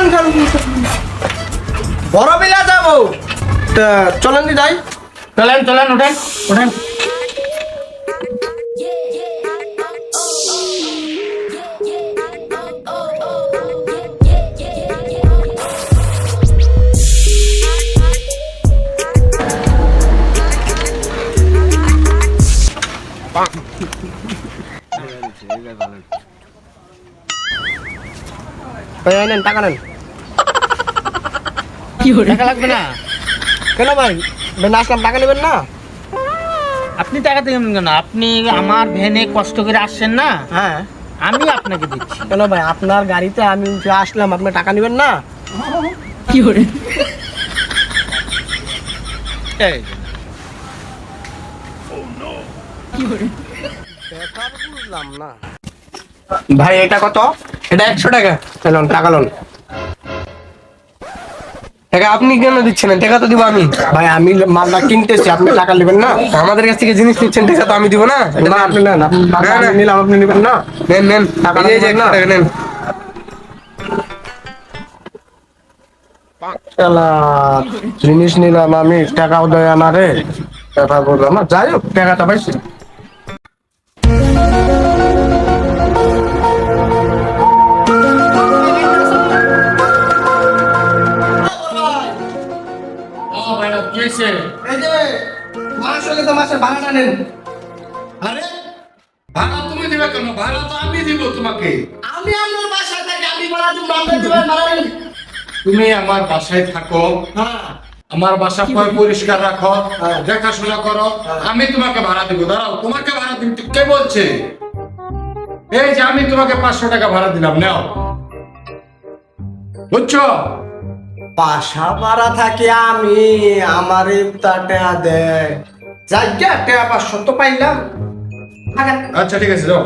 চলেন চলেন বড় বিলা যাব। চলেন যাই চলেন চলেন ওঠেন ওঠেন এই নেন টাকা নেন। টাকা লাগবে না? কেন ভাই? বেন আসলাম টাকা নেবেন না? আপনি টাকা দেবেন কেন? আপনি আমার ভ্যানে কষ্ট করে আসছেন না? হ্যাঁ। আমি আপনাকে দিচ্ছি। কেন ভাই? আপনার গাড়িতে আমি উঠে আসলাম আপনি টাকা নেবেন না? এই যে। বুঝলাম না। ভাই এটা কত? এটা একশো টাকা। চলুন টাকা লোন। টাকা আপনি কেন দিচ্ছেন? টাকা তো দিব আমি। ভাই আমি মালটা কিনতেছি আপনি টাকা নেবেন না? আমাদের কাছ থেকে জিনিস নিচ্ছেন টাকা তো আমি দিব না। না আপনি নেন আপনি টাকা। নিলাম আপনি নেবেন না? নেন নেন। টাকা? টাকা নেন। জিনিস নিলাম আমি টাকাও দেয় না রে। ব্যাপার বললাম না। যাই হোক টাকাটা পাইছি। কি হয়েছে? এই যে মাস হলে তো মাসে ভাড়াটা নেন। আরে ভাড়া তুমি দিবে কেন? ভাড়া তো আমি দিব তোমাকে। আমি আপনার বাসায় থাকি আমি ভাড়া দিব আপনি দিবেন ভাড়া তুমি আমার বাসায় থাকো। হ্যাঁ। আমার বাসা পরিষ্কার রাখো হ্যাঁ। দেখাশোনা করো। হ্যাঁ। আমি তোমাকে ভাড়া দিব দাঁড়াও তোমাকে ভাড়া দিব কে বলছে? এই যে আমি তোমাকে পাঁচশো টাকা ভাড়া দিলাম নাও। বুঝছ? বাসা ভাড়া থাকি আমি আমার ইফতার টাকা দেয় যাজ্ঞা টাকা পাঁচশো তো পাইলাম। আচ্ছা ঠিক আছে যাও।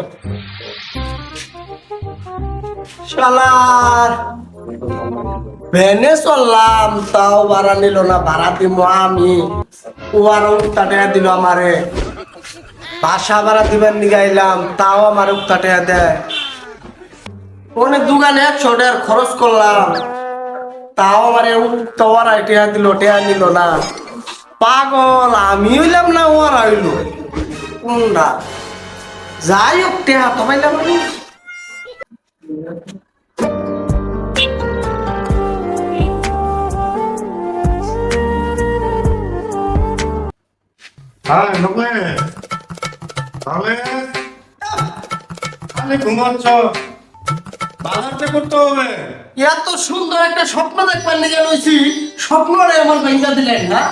শালার ভেনে চললাম তাও ভাড়া নিল না ভাড়া দিব আমি। উয়ার উক্তা টাকা দিল আমারে। বাসা ভাড়া দিবেন নিগাইলাম তাও আমার উক্তা টাকা দেয় অনেক দোকানে একশো টাকার খরচ করলাম। তাও আমার উক্তা ওরা টাকা দিল টাকা নিল না। পাগল আমি হইলাম না ওরা হইল। কোনটা? যাই হোক টাকা তো পাইলাম হ্যাঁ ঘুমাচ্ছ। বাজারটা করতে হবে। এত সুন্দর একটা স্বপ্ন দেখবার নিয়ে রয়েছি স্বপ্নরে আমার ভেঙ্গা দিলেন না।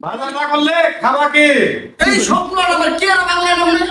বাজার না করলে খাবার কি? এই স্বপ্ন আমার কে আর বাংলা নামে